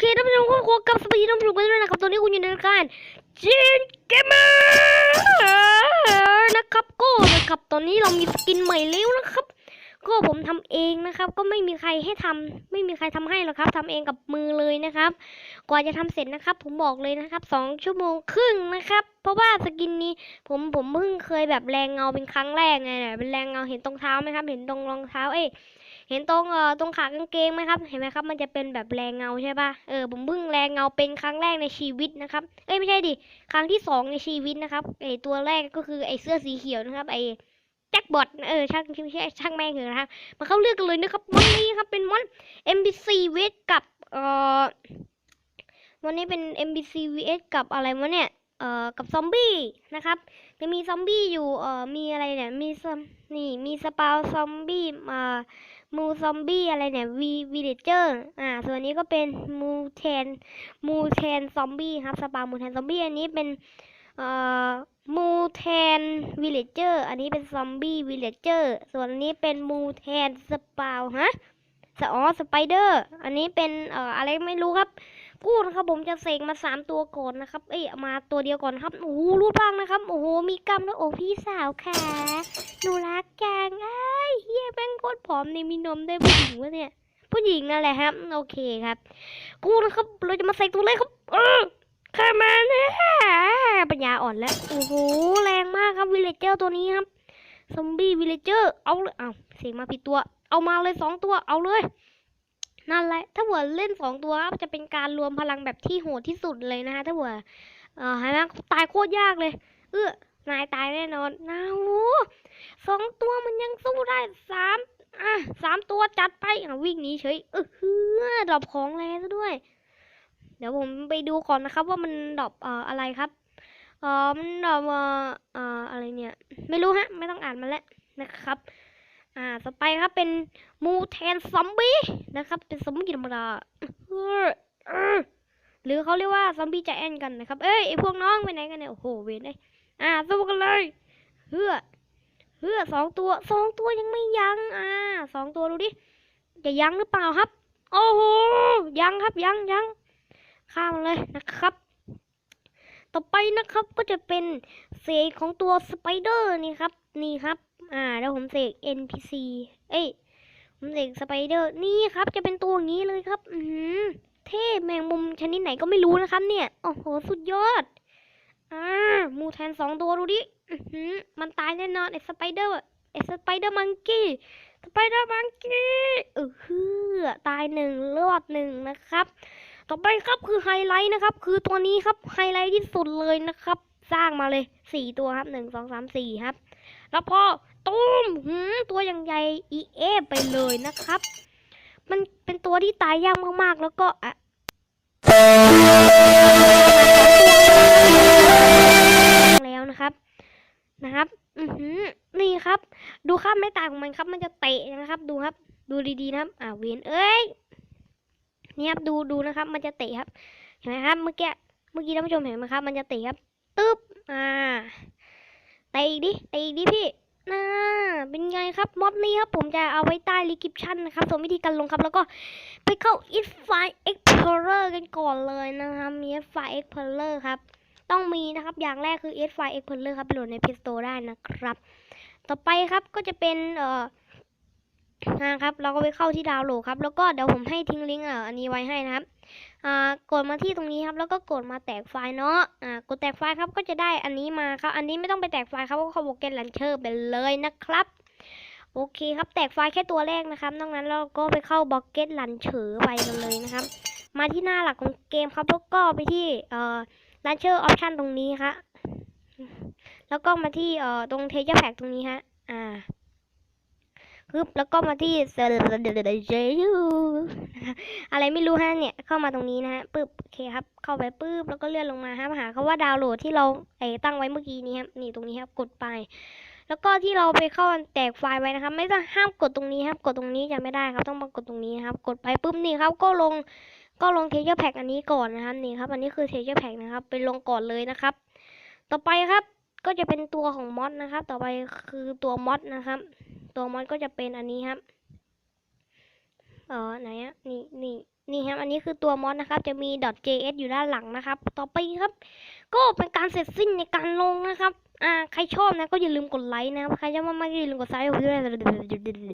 คท่านผู้ชมก็ขอกลับสวัสดีท่านผู้ชมกันด้วยนะครับตอนนี้คุณอยู่ในรายการจีนเกมเมอร์นะครับก็นะครับตอนนี้เรามีสกินใหม่แล้วนะครับ ก็ผมทำเองนะครับ ก็ไม่มีใครให้ทำไม่มีใครทำให้หรอกครับทำเองกับมือเลยนะครับ กว่าจะทำเสร็จนะครับ ผมบอกเลยนะครับสองชั่วโมงครึ่งนะครับ เพราะว่าสกินนี้ ผมผมเพิ่งเคยแบบแรงเงาเป็นครั้งแรกไงเนี่ยเป็นแรงเงาเห็นตรงเท้าไหมครับ เห็นตรงรองเท้าเอ้เห็นตรงเอ่อตรงขากางเกงไหมครับ เห็นไหมครับ มันจะเป็นแบบแรงเงาใช่ปะเออผมเพิ่งแรงเงาเป็นครั้งแรกในชีวิตนะครับ เอ้ยไม่ใช่ดิ ครั้งที่สองในชีวิตนะครับไอตัวแรกก็คือไอเสื้อสีเขียวนะครับไอ แจ็คบอทเออช่างช่างช่างแม่งเถอะนะครับมาเข้าเรื่องกันเลยนะครับวันนี้ครับเป็นมอน MBC vs กับเอ่อวันนี้เป็น MBC vs กับอะไรวะเนี่ยเอ่อกับซอมบี้นะครับจะมีซอมบี้อยู่เอ่อมีอะไรเนี่ยมีซอมนี่มีสปาวซอมบี้อ่ามูซอมบี้อะไรเนี่ยวีวีเลเจอร์อ่าส่วนนี้ก็เป็นมูเทนมูเทนซอมบี้ครับสปามูเทนซอมบี้อันนี้เป็น เอ่อมูเทนวิลเลเจอร์อันนี้เป็นซอมบี้วิลเลเจอร์ส่วนนี้เป็นมูเทนสปาวฮะสอ๋อสไปเดอร์อันนี้เป็นเอ่ออะไรไม่รู้ครับกูนะครับผมจะเสกมาสามตัวก่อนนะครับ เอ้ยมาตัวเดียวก่อนครับโอ้โหรูดบ้างนะครับ โอ้โหมีกล้ามด้วยโอ้พี่สาวค่ะหนูรักจังไอ้เฮียแม่งโคตรผอมเนี่ยมีนมได้ผู้หญิงวะเนี่ย ผู้หญิงนั่นแหละครับโอเคครับ กูนะครับเราจะมาใส่ตัวเลขครับ เออข้ามาเนี่ย อ่อนแล้วโอ้โหแรงมากครับวิลเลเจอร์ตัวนี้ครับซอมบี้วิลเลเจอร์เอาเลยเอาเสียงมาผิดตัว เอามาเลยสองตัวเอาเลยนั่นแหละถ้าเกิดเล่นสองตัวครับจะเป็นการรวมพลังแบบที่โหดที่สุดเลยนะคะถ้าเกิดเออห้มันตายโคตรยากเลย เออนายตายแน่นอนนะโอ้สองตัวมันยังสู้ได้สามอะสามตัวจัดไปวิ่งหนีเฉยเออเฮือดรอปของแรงซะด้วย เดี๋ยวผมไปดูก่อนนะครับว่ามันดรอปเอ่ออะไรครับ อ่อมันดอปเอ่อเอ่ออะไรเนี่ย ไม่รู้ฮะ ไม่ต้องอ่านมันแล้วนะครับ อ่าต่อไปครับเป็นมูแทนซอมบี้นะครับ เป็นซอมบี้ธรรมดาหรือเขาเรียกว่าซอมบี้ใจแอนกันนะครับ เอ้ยไอพวกน้องไปไหนกันเนี่ยโอ้โหเวนเลยอ่าสู้กันเลยเฮือเฮือสองตัวสองตัวยังไม่ยั้งอ่าสองตัวดูดิจะยั้งหรือเปล่าครับ โอ้โหยังครับยังยังข้ามเลยนะครับ ต่อไปนะครับก็จะเป็นเศษของตัวสไปเดอร์นี่ครับ นี่ครับ อ่าแล้วผมเสก NPC เอ้ยผมเสกสไปเดอร์นี่ครับ จะเป็นตัวอย่างนี้เลยครับ อือหือเท่แมงมุมชนิดไหนก็ไม่รู้นะครับ เนี่ยโอ้โหสุดยอดอ่ามูแทนสองตัวดูดิอือหือมันตายแน่นอนไอ้สไปเดอร์ไอ้สไปเดอร์มังกี้สไปเดอร์มังกี้เออฮือตายหนึ่งรอดหนึ่งนะครับ ต่อไปครับคือไฮไลท์นะครับ คือตัวนี้ครับไฮไลท์ที่สุดเลยนะครับ สร้างมาเลยสี่ตัวครับหนึ่งสองสามสี่ครับ แล้วพอตุ้มหืมตัวอย่างใหญ่อีเอไปเลยนะครับ มันเป็นตัวที่ตายยากมากๆ แล้วก็อะแล้วนะครับนะครับ อือหือนี่ครับ ดูครับไม่ตายของมันครับ มันจะเตะนะครับ ดูครับ ดูดีๆนะครับ อ่าเวนเอ้ย นี่ครับดูดูนะครับ มันจะเตะครับ เห็นไหมครับ เมื่อกี้เมื่อกี้ท่านผู้ชมเห็นไหมครับ มันจะเตะครับตึ๊บอ่าเตะอีกดิเตะอีกดิพี่น่าเป็นไงครับมอดนี้ครับ ผมจะเอาไว้ใต้รีกิปชั่นนะครับส่วนวิธีการลงครับ แล้วก็ไปเข้า i t f i Explorer กันก่อนเลยนะครับมี i t f i Explorer ครับ ต้องมีนะครับอย่างแรกคือ i t f i Explorer ครับโหลดใน Play Store ได้นะครับ ต่อไปครับก็จะเป็นเอ่อ นะครับเราก็ไปเข้าที่ดาวน์โหลดครับ แล้วก็เดี๋ยวผมให้ทิ้งลิงก์อะอันนี้ไว้ให้นะครับอ่ากดมาที่ตรงนี้ครับ แล้วก็กดมาแตกไฟล์เนาะอ่ากดแตกไฟล์ครับก็จะได้อันนี้มาครับ อันนี้ไม่ต้องไปแตกไฟล์ครับเพราะเขาบอกเกนลันเชอร์ไปเลยนะครับ โอเคครับแตกไฟล์แค่ตัวแรกนะครับนอกนั้นเราก็ไปเข้าบล็อกเก็ตลันเชอร์ไปกันเลยนะครับ มาที่หน้าหลักของเกมครับแล้วก็ไปที่เอ่อลันเชอร์ออปชันตรงนี้ครับแล้วก็มาที่เอ่อตรงเทเจอร์แพ็กตรงนี้ฮะอ่า ปึ๊บแล้วก็มาที่เซลเจยูอะไรไม่รู้ฮะเนี่ยเข้ามาตรงนี้นะฮะปึ๊บโอเคครับ เข้าไปปึ๊บแล้วก็เลื่อนลงมาฮะมาหาคาว่าดาวน์โหลดที่เราไอ้ตั้งไว้เมื่อกี้นี้ครับนี่ตรงนี้ครับกดไป แล้วก็ที่เราไปเข้าแตกไฟล์ไว้นะครับ ไม่ต้องห้ามกดตรงนี้ครับ กดตรงนี้จะไม่ได้ครับต้องมากดตรงนี้นะครับ กดไปปุ๊บนี่ครับก็ลงก็ลงเทเจอร์แพ็กอันนี้ก่อนนะครับนี่ครับ อันนี้คือเทเจอร์แพ็กนะครับไปลงก่อนเลยนะครับ ต่อไปครับก็จะเป็นตัวของมอดนะครับ ต่อไปคือตัวมอดนะครับ ตัวมอสก็จะเป็นอันนี้ครับเออไหนอะนี่นี่นี่ครับ อันนี้คือตัวมอสนะครับ จะมี .js อยู่ด้านหลังนะครับ ต่อไปครับ ก็เป็นการเสร็จสิ้นในการลงนะครับ อ่า ใครชอบนะก็อย่าลืมกดไลค์นะครับ ใครชอบมากๆอย่าลืมกดซับสไครต์ด้วย